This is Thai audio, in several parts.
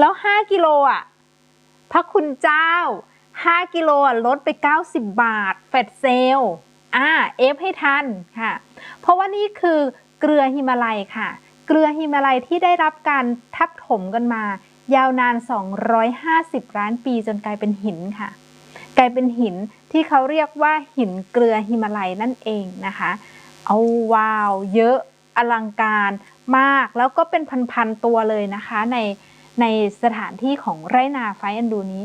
แล้ว 5 กิโลอะพระคุณเจ้า 5 กิโลอะลดไป 90 บาทแฟดเซลลอ่าเอฟให้ทันค่ะ เพราะว่านี่คือเกลือฮิมาลัยค่ะ เกลือฮิมาลัยที่ได้รับการทับถมกันมา ยาวนาน 250 ล้านปีจนกลายเป็นหินค่ะ กลายเป็นหินที่เขาเรียกว่าหินเกลือฮิมาลัยนั่นเองนะคะ เอาว้าว เยอะอลังการมากแล้วก็เป็นพันๆตัวเลยนะคะใน ในสถานที่ของไรนาไฟอันดูนี้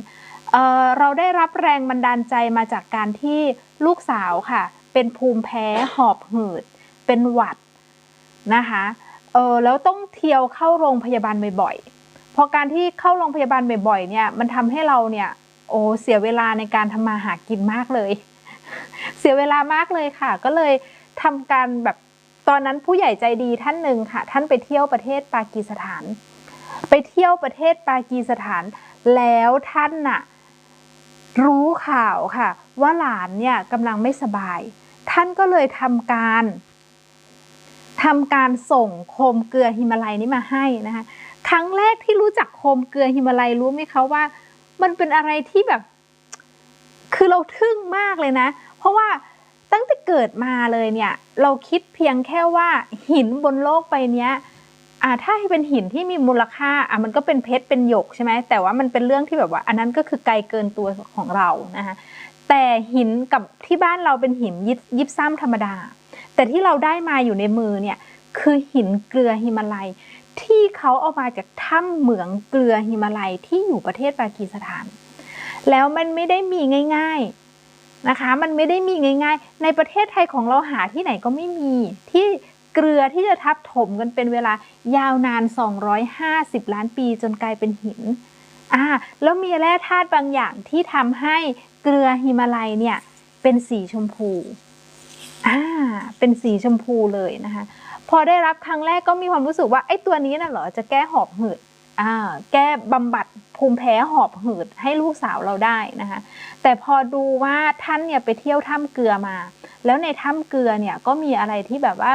เเราได้รับแรงบันดาลใจมาจากการที่ลูกสาวค่ะ เป็นภูมิแพ้หอบหืด เป็นหวัดนะคะเออแล้วต้องเที่ยวเข้าโรงพยาบาลบ่อยๆ พอการที่เข้าโรงพยาบาลบ่อยๆ เนี่ยมันทำให้เราเนี่ยโอ้เสียเวลาในการทำมาหากินมากเลย เสียเวลามากเลยค่ะ ก็เลยทำการแบบตอนนั้นผู้ใหญ่ใจดีท่านหนึ่งค่ะ ท่านไปเที่ยวประเทศปากีสถาน ไปเที่ยวประเทศปากีสถาน แล้วท่านน่ะรู้ข่าวค่ะ ว่าหลานเนี่ยกำลังไม่สบาย ท่านก็เลยทำการทำการส่งโคมเกลือฮิมาลัยนี้มาให้นะคะครั้งแรกที่รู้จักโคมเกลือฮิมาลัยรู้ไหมคะว่า มันเป็นอะไรที่แบบ คือเราทึ่งมากเลยนะ เพราะว่าตั้งแต่เกิดมาเลยเนี่ย เราคิดเพียงแค่ว่าหินบนโลกใบเนี้ย อ่าถ้าให้เป็นหินที่มีมูลค่าอะมันก็เป็นเพชรเป็นหยกใช่ไหมแต่ว่ามันเป็นเรื่องที่แบบว่า อันนั้นก็คือไกลเกินตัวของเรานะคะแต่หินกับที่บ้านเราเป็นหินยิบยิบซ้ำธรรมดา แต่ที่เราได้มาอยู่ในมือเนี่ยคือหินเกลือฮิมาลัย ที่เขาเอามาจากถ้ำเหมืองเกลือฮิมาลัยที่อยู่ประเทศปากีสถาน แล้วมันไม่ได้มีง่ายๆนะคะ มันไม่ได้มีง่าย ๆ ในประเทศไทยของเราหาที่ไหนก็ไม่มีที่ เกลือที่จะทับถมกันเป็นเวลายาวนาน 250 ล้านปีจนกลายเป็นหินอ่าแล้วมีแร่ธาตุบางอย่างที่ทำให้เกลือฮิมาลัยเนี่ยเป็นสีชมพูอ่าเป็นสีชมพูเลยนะคะ พอได้รับครั้งแรกก็มีความรู้สึกว่าไอ้ตัวนี้น่ะเหรอจะแก้หอบหืดอ่าแก้บำบัดภูมิแพ้หอบหืดให้ลูกสาวเราได้นะคะ แต่พอดูว่าท่านเนี่ยไปเที่ยวถ้ำเกลือมา แล้วในถ้ำเกลือเนี่ยก็มีอะไรที่แบบว่า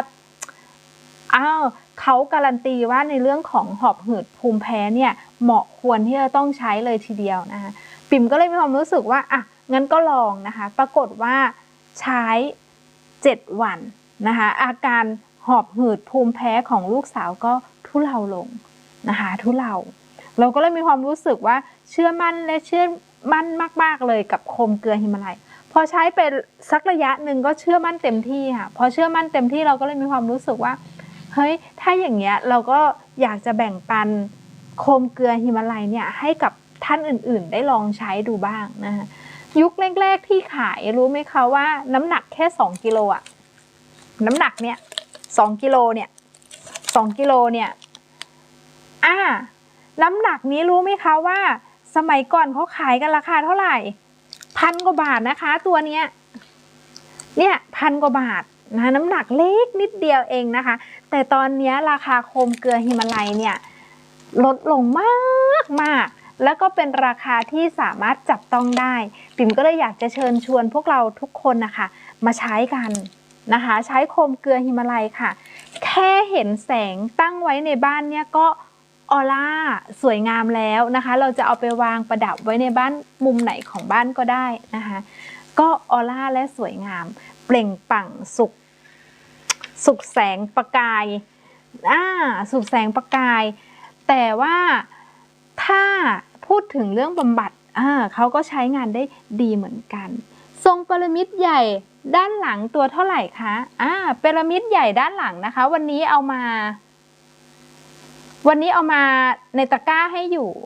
อ้าวเขาการันตีว่าในเรื่องของหอบหืดภูมิแพ้เนี่ยเหมาะควรที่จะต้องใช้เลยทีเดียวนะคะปิ่มก็เลยมีความรู้สึกว่าอะงั้นก็ลองนะคะ ปรากฏว่าใช้ 7 วันนะคะอาการหอบหืดภูมิแพ้ของลูกสาวก็ทุเลาลงนะคะทุเลาเราก็เลยมีความรู้สึกว่าเชื่อมั่นและเชื่อมั่นมาก ๆ เลยกับโคมเกลือฮิมาลัยพอใช้ไปสักระยะหนึ่งก็เชื่อมั่นเต็มที่ค่ะพอเชื่อมั่นเต็มที่เราก็เลยมีความรู้สึกว่า เฮ้ยถ้าอย่างเงี้ยเราก็อยากจะแบ่งปันโคมเกลือฮิมาลัยเนี่ยให้กับท่านอื่นๆ ได้ลองใช้ดูบ้างนะคะยุคแรกๆที่ขายรู้ไหมคะว่าน้ำหนักแค่ 2กิโลอะน้ำหนักเนี่ย2กิโลเนี่ย2กิโลเนี่ยอ่าน้ำหนักนี้รู้ไหมคะว่า สมัยก่อนเขาขายกันราคาเท่าไหร่ พันกว่าบาทนะคะ ตัวเนี้ยเนี่ยพันกว่าบาท นะน้ำหนักเล็กนิดเดียวเองนะคะ แต่ตอนนี้ราคาโคมเกลือฮิมาลัยเนี่ยลดลงมากมากแล้วก็เป็นราคาที่สามารถจับต้องได้ ปิ่มก็เลยอยากจะเชิญชวนพวกเราทุกคนนะคะ มาใช้กันนะคะ ใช้โคมเกลือฮิมาลัยค่ะ แค่เห็นแสงตั้งไว้ในบ้านเนี่ยก็ออร่าสวยงามแล้วนะคะ เราจะเอาไปวางประดับไว้ในบ้านมุมไหนของบ้านก็ได้นะคะ ก็ออร่าและสวยงาม เปล่งปั่งสุข สุขแสงประกายอ่าสุขแสงประกาย แต่ว่าถ้าพูดถึงเรื่องบำบัดอ่าเขาก็ใช้งานได้ดีเหมือนกัน ทรงพีระมิดใหญ่ด้านหลังตัวเท่าไหร่คะอ่าพีระมิดใหญ่ด้านหลังนะคะ วันนี้เอามา วันนี้เอามาในตะกร้าให้อยู่